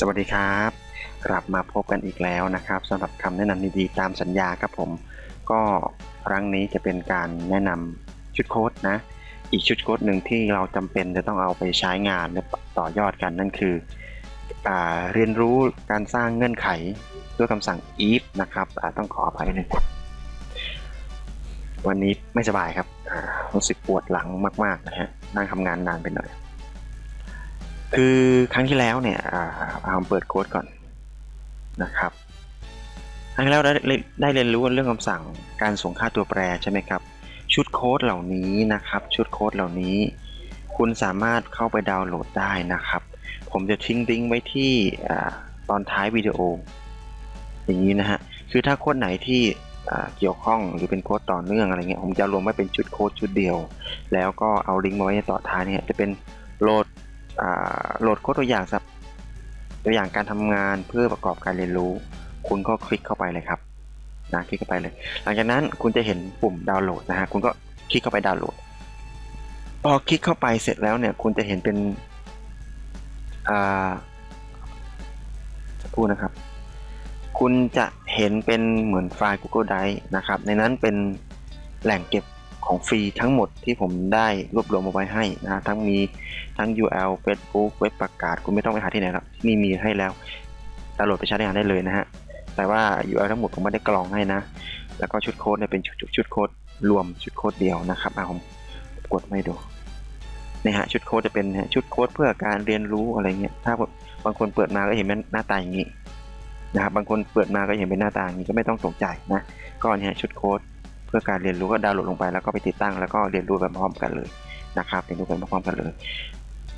สวัสดีครับ กลับมาพบกันอีกแล้วนะครับสำหรับคำแนะนำดีๆตามสัญญาครับผม ก็ครั้งนี้จะเป็นการแนะนำชุดโค้ดนะ อีกชุดโค้ดหนึ่งที่เราจำเป็นจะต้องเอาไปใช้งานและต่อยอดกันนั่นคืออเรียนรู้การสร้างเงื่อนไขด้วยคำสั่ง if นะครับต้องขออภัยหนึ่งวันนี้ไม่สบายครับรู้สึกปวดหลังมากๆนะฮะนั่งทำงานนานไปหน่อย คือครั้งที่แล้วเนี่ยอ่าเอาเปิดโค้ดก่อนนะครับ ครั้งที่แล้วได้ได้เรียนรู้เรื่องคำสั่งการส่งค่าตัวแปรใช่ไหมครับ ชุดโค้ดเหล่านี้นะครับ ชุดโค้ดเหล่านี้ คุณสามารถเข้าไปดาวน์โหลดได้นะครับ ผมจะทิ้งลิงก์ไว้ที่อตอนท้ายวิดีโอ อย่างนี้นะฮะ คือถ้าโค้ดไหนที่เกี่ยวข้องหรือเป็นโค้ดต่อเนื่องอะไรเงี้ยผมจะรวมไว้เป็นชุดโค้ดชุดเดียว แล้วก็เอาลิงก์มาไว้ในต่อท้ายเนี่ยจะเป็นโหลด โหลดโค้ดตัวอย่างสับตัวอย่างการทำงานเพื่อประกอบการเรียนรู้ คุณก็คลิกเข้าไปเลยครับนะคลิกเข้าไปเลย หลังจากนั้นคุณจะเห็นปุ่มดาวน์โหลดนะฮะคุณก็คลิกเข้าไปดาวน์โหลดพอคลิกเข้าไปเสร็จแล้วเนี่ย คุณจะเห็นเป็นอ่าจะพูดนะครับ คุณจะเห็นเป็นเหมือนไฟล์ Google Drive นะครับ ในนั้นเป็นแหล่งเก็บ ของฟรีทั้งหมดที่ผมได้รวบรวมมาไว้ให้นะทั้งมีทั้ง URL Facebook เว็บประกาศคุณไม่ต้องไปหาที่ไหนแล้วที่นี่มีให้แล้วดาวน์โหลดไปใช้งานได้เลยนะฮะแต่ว่า URL ทั้งหมดผมไม่ได้กรองให้นะ แล้วก็ชุดโค้ดเนี่ยเป็นชุดชุดโค้ดรวมชุดโค้ดเดียวนะครับอะผมกดไม่ดูเนี่ยฮะชุดโค้ดจะเป็นชุดโค้ดเพื่อการเรียนรู้อะไรเงี้ยถ้าบางคนเปิดมาก็เห็นเป็นหน้าตาอย่างนี้นะครับบางคนเปิดมาก็เห็นเป็นหน้าตาอย่างนี้ก็ไม่ต้องตกใจนะก็เนี่ยชุดโค้ด เพื่อการเรียนรู้ก็ดาวน์โหลดลงไปแล้วก็ไปติดตั้งแล้วก็เรียนรู้ไปพร้อมกันเลยนะครับเรียนรู้ไปพร้อมกันเลย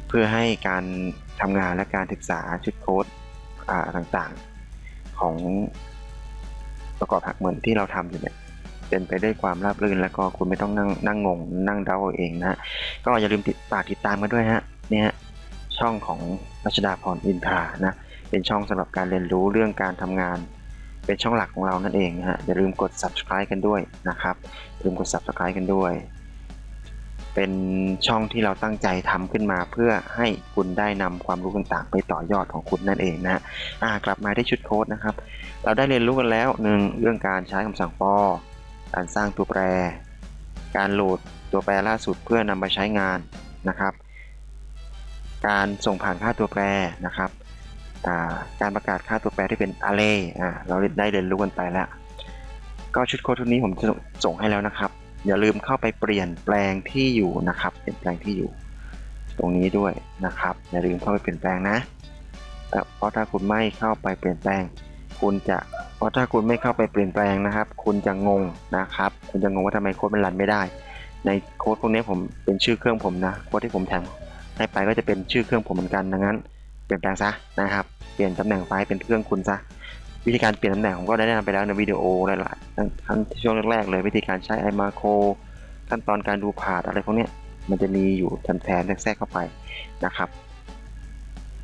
เพื่อให้การทำงานและการศึกษาชุดโค้ดต่างๆ ของประกอบหักเหมือนที่เราทำอยู่เนี่ยเป็นไปด้วยความราบรื่นแล้วก็คุณไม่ต้องนั่งนั่งงง นั่งเดาเองนะก็อย่าลืมติดฝากติดตามกันด้วยฮะเนี่ยช่องของรัชดาพรอินทรานะเป็นช่องสำหรับการเรียนรู้เรื่องการทำงาน เป็นช่องหลักของเรานั่นเองนะฮะอย่าลืมกด subscribe กันด้วยนะครับลืมกด subscribe กันด้วย เป็นช่องที่เราตั้งใจทำขึ้นมาเพื่อให้คุณได้นำความรู้ต่างๆ ไปต่อยอดของคุณนั่นเองนะอ่ากลับมาที่ชุดโค้ดนะครับ เราได้เรียนรู้กันแล้วหนึ่งเรื่องการใช้คำสั่ง for การสร้างตัวแปร การโหลดตัวแปรล่าสุดเพื่อนำไปใช้งานนะครับ การส่งผ่านค่าตัวแปรนะครับ การประกาศค่าตัวแปรที่เป็น array อ่าเราได้เรียนรู้กันไปแล้ว ก็ชุดโค้ดชุดนี้ผมจะส่งให้แล้วนะครับ อย่าลืมเข้าไปเปลี่ยนแปลงที่อยู่นะครับ เปลี่ยนแปลงที่อยู่ ตรงนี้ด้วยนะครับ อย่าลืมเข้าไปเปลี่ยนแปลงนะเพราะถ้าคุณไม่เข้าไปเปลี่ยนแปลง คุณจะเพราะถ้าคุณไม่เข้าไปเปลี่ยนแปลงนะครับ คุณจะงงนะครับ คุณจะงงว่าทำไมโค้ดมันรันไม่ได้ ในโค้ดพวกนี้ผมเป็นชื่อเครื่องผมนะโค้ดที่ผมแทงให้ไปก็จะเป็นชื่อเครื่องผมเหมือนกันดังนั้น เปลี่ยนแปลงซะนะครับ เปลี่ยนตำแหน่งไฟล์เป็นเครื่องคุณซะ วิธีการเปลี่ยนตำแหน่งผมก็ได้แนะนำไปแล้วในวิดีโอหลายๆทั้งช่วงแรกๆเลยวิธีการใช้ไอมาโคขั้นตอนการดูผาดอะไรพวกนี้มันจะมีอยู่แทนๆแทรกเข้าไปนะครับ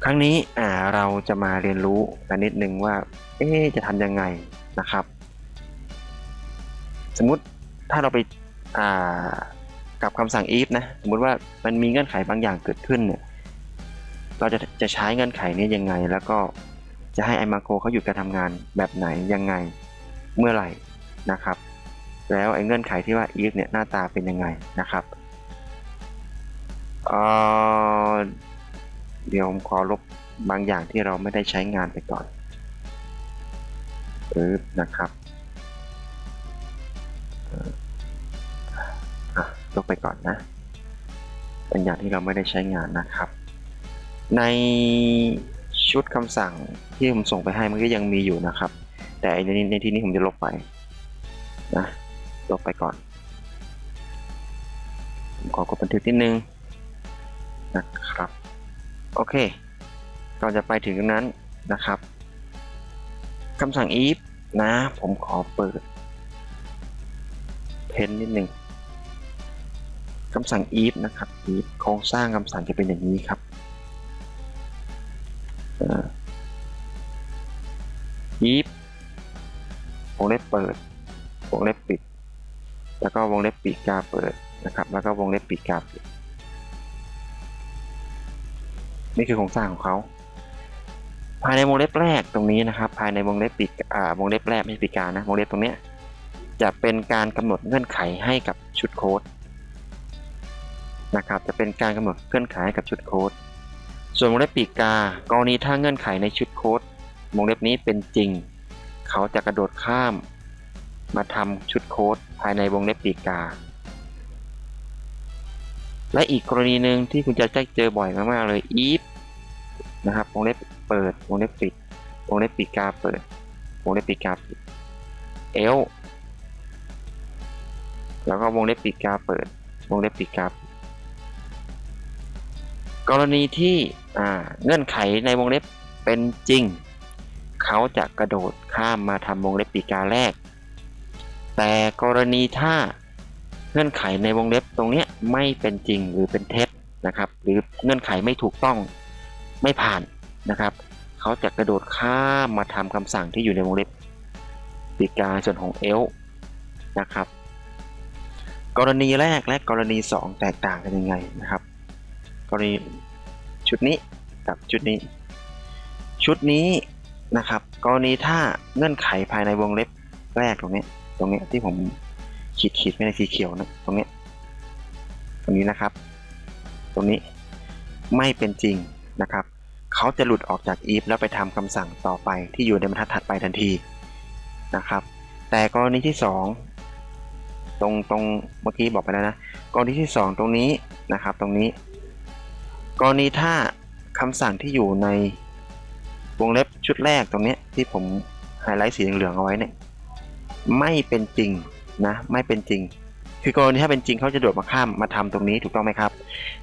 ครั้งนี้อ่าเราจะมาเรียนรู้กันนิดนึงว่า เอ๊จะทำยังไงนะครับ สมมุติถ้าเราไปอ่ากับคำสั่ง if นะ สมมุติว่ามันมีเงื่อนไขบางอย่างเกิดขึ้นเนี่ย เราจะจะใช้เงื่อนไขนี้ยังไง แล้วก็จะให้ไอมาโคเขาหยุดการทำงานแบบไหนยังไงเมื่อไหร่นะครับ แล้วไอเงื่อนไขที่ว่า if เนี่ยหน้าตาเป็นยังไงนะครับเออเดี๋ยวผมขอลบบางอย่างที่เราไม่ได้ใช้งานไปก่อนปึ๊บนะครับลบไปก่อนนะ เป็นอย่างที่เราไม่ได้ใช้งานนะครับ ในชุดคำสั่งที่ผมส่งไปให้มันก็ยังมีอยู่นะครับ แต่ในในที่นี้ผมจะลบไปนะลบไปก่อนผมขอกดบันทึกนิดนึงนะครับ โอเคก่อนจะไปถึงตรงนั้นนะครับคำสั่ง if นะ ผมขอเปิด เพนนิดนึงคำสั่ง if นะครับ if โครงสร้างคำสั่งจะเป็นอย่างนี้ครับ อ่า if วงเล็บเปิด วงเล็บปิด แล้วก็วงเล็บปีกกาเปิดนะครับ แล้วก็วงเล็บปีกกาปิด นี่คือโครงสร้างของเขาภายในวงเล็บแรกตรงนี้นะครับ ภายในวงเล็บปีกอ่าวงเล็บแรกไม่ใช่ปีกานะวงเล็บตรงเนี้ยจะเป็นการกำหนดเงื่อนไขให้กับชุดโค้ดนะครับ จะเป็นการกำหนดเงื่อนไขให้กับชุดโค้ด ส่วนวงเล็บปีกากรณีถ้าเงื่อนไขในชุดโค้ดวงเล็บนี้เป็นจริง เขาจะกระโดดข้าม มาทำชุดโค้ดภายในวงเล็บปีกา และอีกกรณีหนึ่งที่คุณจะได้เจอบ่อยมากๆเลย if นะครับวงเล็บเปิดวงเล็บปิดวงเล็บปีกาเปิดวงเล็บปีกาปิด else แล้วก็วงเล็บปีกาเปิด วงเล็บปีกาปิด กรณีที่เงื่อนไขในวงเล็บเป็นจริง เขาจะกระโดดข้ามมาทำวงเล็บปีกาแรก แต่กรณีถ้าเงื่อนไขในวงเล็บตรงนี้ไม่เป็นจริงหรือเป็นเท็จนะครับ หรือเงื่อนไขไม่ถูกต้องไม่ผ่านนะครับ เขาจะกระโดดข้ามมาทำคำสั่งที่อยู่ในวงเล็บปีกาส่วนของเอลนะครับ กรณีแรกและกรณี 2 แตกต่างกันยังไงนะครับ กรณีชุดนี้กับชุดนี้ ชุดนี้นะครับ กรณีถ้าเงื่อนไขภายในวงเล็บแรกตรงนี้ ตรงนี้ที่ผมขีดขีดไว้ในสีเขียวนะตรงนี้ ตรงนี้นะครับ ตรงนี้ไม่เป็นจริงนะครับเขาจะหลุดออกจาก if แล้วไปทำคำสั่งต่อไปที่อยู่ในบรรทัดถัดไปทันทีนะครับ แต่กรณีที่ 2 ตรงตรงเมื่อกี้บอกไปแล้วนะ กรณีที่ 2 ตรงนี้นะครับ ตรงนี้ กรณีถ้าคำสั่งที่อยู่ในวงเล็บชุดแรกตรงนี้ที่ผมไฮไลท์สีเหลืองเอาไว้เนี่ยไม่เป็นจริงนะไม่เป็นจริง คือกรณีถ้าเป็นจริงเขาจะโดดมาข้ามมาทำตรงนี้ถูกต้องไหมครับ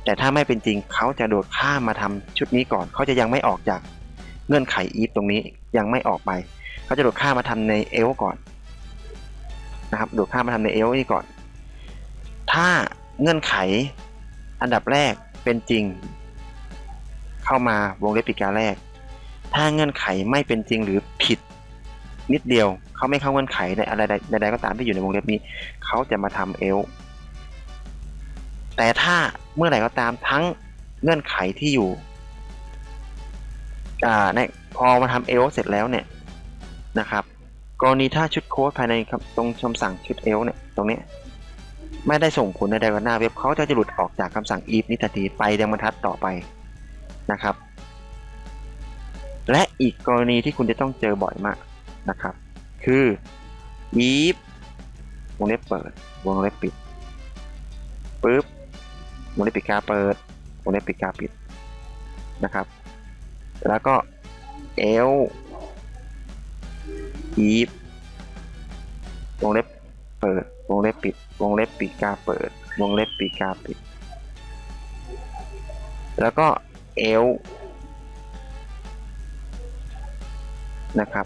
แต่ถ้าไม่เป็นจริงเขาจะโดดข้ามมาทำชุดนี้ก่อนเขาจะยังไม่ออกจากเงื่อนไข if ตรงนี้ยังไม่ออกไปเขาจะโดดข้ามมาทำใน else ก่อนนะครับโดดข้ามมาทำใน else นี่ก่อน ถ้าเงื่อนไขอันดับแรกเป็นจริง เข้ามาวงเล็บปีกาแรก ถ้าเงื่อนไขไม่เป็นจริงหรือผิดนิดเดียว เขาไม่เข้าเงื่อนไขในอะไรใดๆก็ตามที่อยู่ในวงเล็บนี้ เขาจะมาทำเอลแต่ถ้าเมื่อไหร่ก็ตามทั้งเงื่อนไขที่อยู่อ่าในพอมาทำเอลเสร็จแล้วเนี่ยนะครับกรณีถ้าชุดโค้ดภายในตรงคำสั่งชุดเอลเนี่ยตรงนี้ไม่ได้ส่งผลใดกับหน้าเว็บเขาจะจะหลุดออกจากคำสั่ง if นิทันทีไปยังบรรทัดต่อไป นะครับ และอีกกรณีที่คุณจะต้องเจอบ่อยมากนะครับ คือ if วงเล็บเปิด วงเล็บปิดปุ๊บวงเล็บปิดกาเปิด วงเล็บปิดกาปิดนะครับ แล้วก็ l if วงเล็บเปิด วงเล็บปิด วงเล็บปิดกาเปิด วงเล็บปิดกาปิด แล้วก็ l นะครับ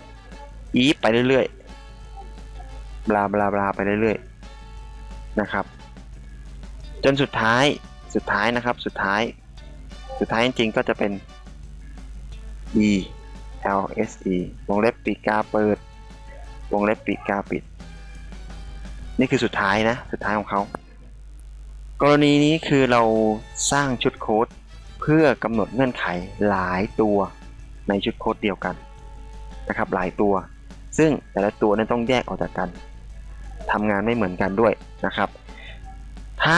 if ไปเรื่อยๆบลาบลาบลาไปเรื่อยๆนะครับ จนสุดท้ายสุดท้ายนะครับสุดท้าย สุดท้ายจริงๆก็จะเป็น e l s e วงเล็บปีกาเปิด วงเล็บปีกาปิด นี่คือสุดท้ายนะ สุดท้ายของเขา กรณีนี้คือเราสร้างชุดโค้ด พื่อกำหนดเงื่อนไขหลายตัวในชุดโค้ดเดียวกันนะครับหลายตัว ซึ่งแต่ละตัวนั้นต้องแยกออกจากกันทำงานไม่เหมือนกันด้วยนะครับ ถ้า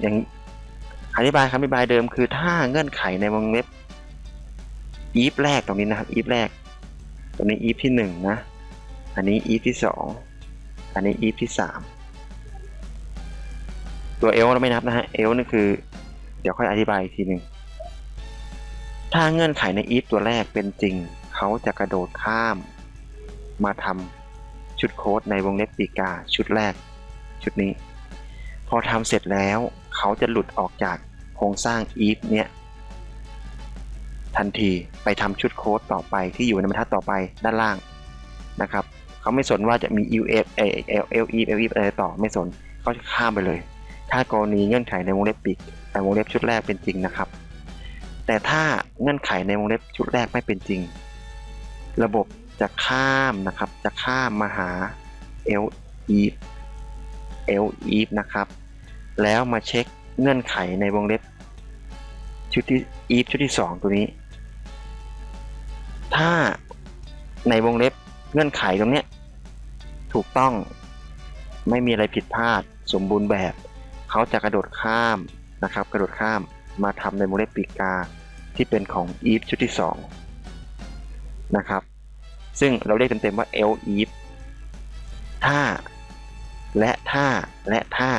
อย่างอธิบายคำอธิบายเดิมคือถ้าเงื่อนไขในวงเล็บ if แรกตรงนี้นะครับ if แรกตรงนี้ if ที่หนึ่งนะอันนี้ if ที่สองอันนี้ if ที่สามตัว l เราไม่นับนะฮะ l นี่คือ เดี๋ยวค่อยอธิบายอีกทีหนึ่ง ถ้าเงื่อนไขใน if ตัวแรกเป็นจริง เขาจะกระโดดข้าม มาทำชุดโค้ดในวงเล็บปีกาชุดแรก ชุดนี้ พอทำเสร็จแล้ว เขาจะหลุดออกจากโครงสร้าง if เนี่ย ทันทีไปทำชุดโค้ดต่อไปที่อยู่ในบรรทัดต่อไปด้านล่างนะครับ เขาไม่สนว่าจะมี uf l l if l if อะไรต่อไม่สนเขาจะข้ามไปเลย ถ้ากรณีเงื่อนไขในวงเล็บปีกแต่วงเล็บชุดแรกเป็นจริงนะครับ แต่ถ้าเงื่อนไขในวงเล็บชุดแรกไม่เป็นจริง ระบบจะข้ามนะครับ จะข้ามมาหา l if l if นะครับ แล้วมาเช็คเงื่อนไขในวงเล็บชุดที่ if ชุดที่ 2 ตัวนี้ ถ้าในวงเล็บเงื่อนไขตรงนี้ถูกต้องไม่มีอะไรผิดพลาดสมบูรณ์แบบ เขาจะกระโดดข้ามนะครับ กระโดดข้ามมาทำในวงเล็บปีกา ที่เป็นของ if ชุดที่ 2 นะครับ ซึ่งเราเรียกเต็มๆว่า L if ถ้า และถ้า และถ้า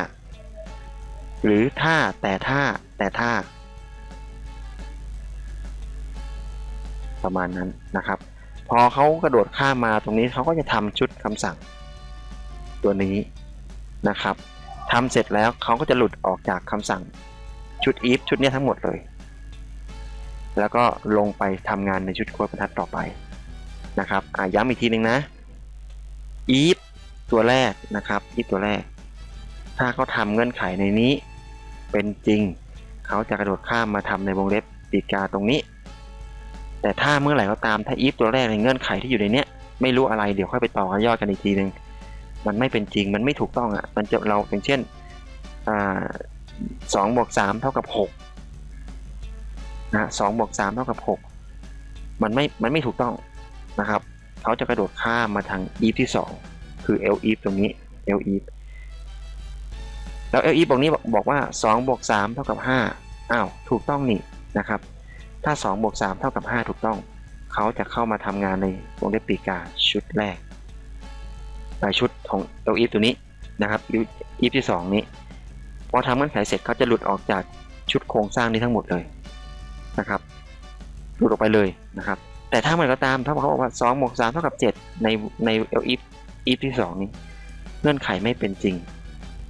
หรือถ้าแต่ถ้าแต่ถ้า ประมาณนั้นนะครับ พอเขากระโดดข้ามมาตรงนี้เขาก็จะทำชุดคำสั่ง ตัวนี้นะครับทำเสร็จแล้วเขาก็จะหลุดออกจากคำสั่งชุด if ชุดนี้ทั้งหมดเลย แล้วก็ลงไปทำงานในชุดค้ดบรรทัดต่อไปนะครับอะย้ำอีกทีหนึ่งนะ if ตัวแรกนะครับ if ตัวแรก ถ้าเขาทำเงื่อนไขในนี้ เป็นจริง เขาจะกระโดดข้ามมาทำในวงเล็บปีกาตรงนี้ แต่ถ้าเมื่อไหร่ก็ตามถ้า if ตัวแรกในเงื่อนไขที่อยู่ในเนี้ยไม่รู้อะไรเดี๋ยวค่อยไปต่อกันยอดกันอีกทีหนึ่งมันไม่เป็นจริงมันไม่ถูกต้องอะมันจะเราอย่างเช่นอ่าสองบวกสามเท่ากับหก นะสองบวกสามเท่ากับหกมันไม่ มันไม่ถูกต้องนะครับ เขาจะกระโดดข้ามมาทาง if ที่สองคือ l if ตรงนี้ l if แล้ว l if บอกนี้บอกบอกว่า2บวก3เท่ากับ5อ้าวถูกต้องนี่นะครับ ถ้า2บวก3เท่ากับ 5 ถูกต้อง เขาจะเข้ามาทำงานในวงเล็บปีกาชุดแรกในชุดของ l if ตัวนี้นะครับ if ที่ 2 นี้ พอทำเงื่อนไขเสร็จเขาจะหลุดออกจากชุดโครงสร้างนี้ทั้งหมดเลย นะครับหลุดออกไปเลยนะครับ แต่ถ้ามันก็ตามถ้าเขาบอกว่า2บวก3เท่ากับ 7 ในใน l if if ที่ 2 นี้ เงื่อนไขไม่เป็นจริง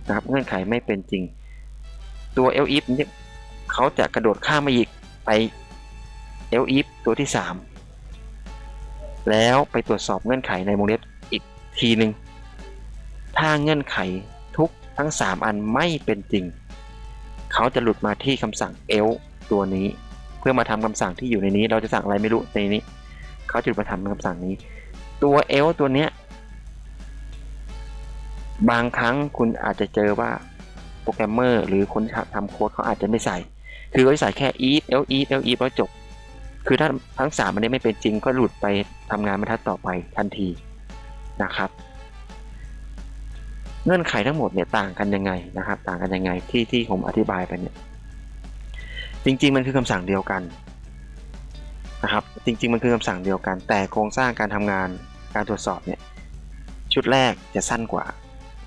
นะครับ เงื่อนไขไม่เป็นจริง ตัว l if เนี่ยเขาจะกระโดดข้ามมาอีกไป l if ตัวที่ 3 แล้วไปตรวจสอบเงื่อนไขในวงเล็บอีกทีหนึ่งถ้าเงื่อนไขทุกทั้ง 3 อันไม่เป็นจริง เขาจะหลุดมาที่คำสั่ง else ตัวนี้ เพื่อมาทำคำสั่งที่อยู่ในนี้ เราจะสั่งอะไรไม่รู้ในนี้เขาจุดมาทำคำสั่งนี้ ตัว else ตัวเนี้ยบางครั้งคุณอาจจะเจอว่าโปรแกรมเมอร์หรือคนทำโค้ดเขาอาจจะไม่ใส่ คือเขาใส่แค่ if else if else if แล้วจบ คือถ้าทั้งสามมันนี้ไม่เป็นจริงก็หลุดไปทำงานบรรทัดต่อไปทันทีนะครับ เงื่อนไขทั้งหมดเนี่ยต่างกันยังไงนะครับ ต่างกันยังไงที่ที่ผมอธิบายไปเนี่ย จริง ๆ มันคือคำสั่งเดียวกันนะครับ จริง ๆ มันคือคำสั่งเดียวกัน แต่โครงสร้างการทำงานการตรวจสอบเนี่ยชุดแรกจะสั้นกว่า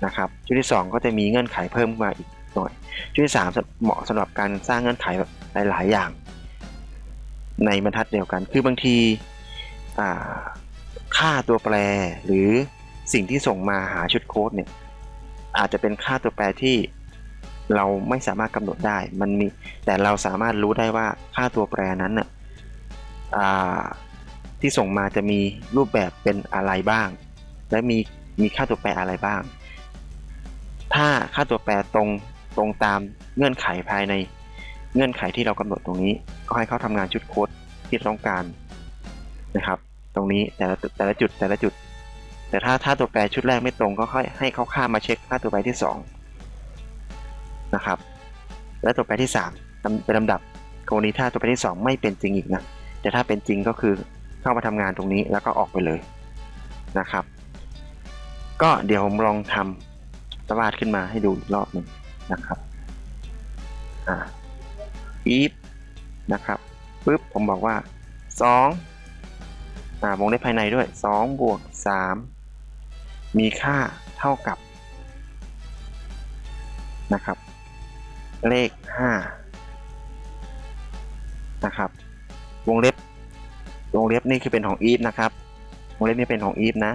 นะครับ ชุดที่ 2 ก็จะมีเงื่อนไขเพิ่มมาอีกหน่อย ชุดที่ 3 เหมาะสำหรับการสร้างเงื่อนไขแบบหลาย ๆ อย่าง ในบรรทัดเดียวกัน คือบางทีค่าตัวแปรหรือสิ่งที่ส่งมาหาชุดโค้ดเนี่ยอาจจะเป็นค่าตัวแปรที่ เราไม่สามารถกำหนดได้ มันมีแต่เราสามารถรู้ได้ว่าค่าตัวแปรนั้นน่ะที่ส่งมาจะมีรูปแบบเป็นอะไรบ้าง และมีมีค่าตัวแปรอะไรบ้าง ถ้าค่าตัวแปรตรงตรงตามเงื่อนไขภายในเงื่อนไขที่เรากำหนดตรงนี้ ก็ให้เขาทำงานชุดโค้ดที่ต้องการนะครับ ตรงนี้แต่ละแต่ละจุดแต่ละจุด แต่ถ้าถ้าตัวแปรชุดแรกไม่ตรงก็ค่อยให้เขาข้ามมาเช็คค่าตัวแปรที่ 2 นะครับ และตัวแปรที่ 3 เป็นลำดับกรณีถ้าตัวแปรที่ 2 ไม่เป็นจริงอีกนะแต่ถ้าเป็นจริงก็คือเข้ามาทำงานตรงนี้แล้วก็ออกไปเลยนะครับ ก็เดี๋ยวผมลองทำตวาดขึ้นมาให้ดูอีกรอบหนึ่งนะครับอ่า if นะครับปุ๊บผมบอกว่า 2 อ่าวงเล็บภายในด้วย 2 บวก 3 มีค่าเท่ากับนะครับ เลข5นะครับ วงเล็บ วงเล็บนี่คือเป็นของ if นะครับ วงเล็บนี้เป็นของ if นะ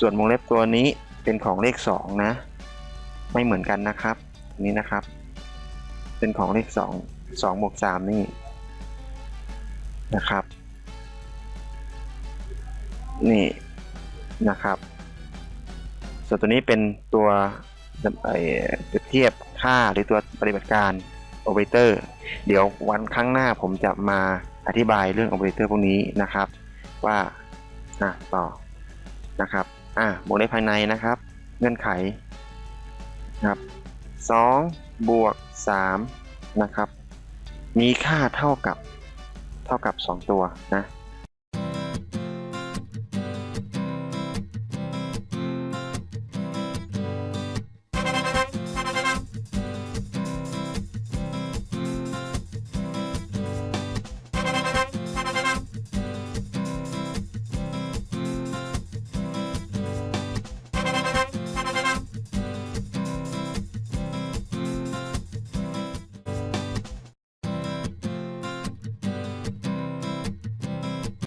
ส่วนวงเล็บตัวนี้เป็นของเลข2นะ ไม่เหมือนกันนะครับนี้นะครับ เป็นของเลข2 2บวก3นี่นะครับ นี่นะครับ ส่วนตัวนี้เป็นตัว ไปเปรียบเทียบค่าหรือตัวปฏิบัติการโอเปอเรเตอร์เดี๋ยววันข้างหน้าผมจะมาอธิบายเรื่องโอเปอเรเตอร์พวกนี้นะครับ ว่าอะต่อนะครับอะบวงเล็บภายในนะครับ เงื่อนไขนะครับ2บวก3นะครับ มีค่าเท่ากับเท่ากับ 2 ตัวนะ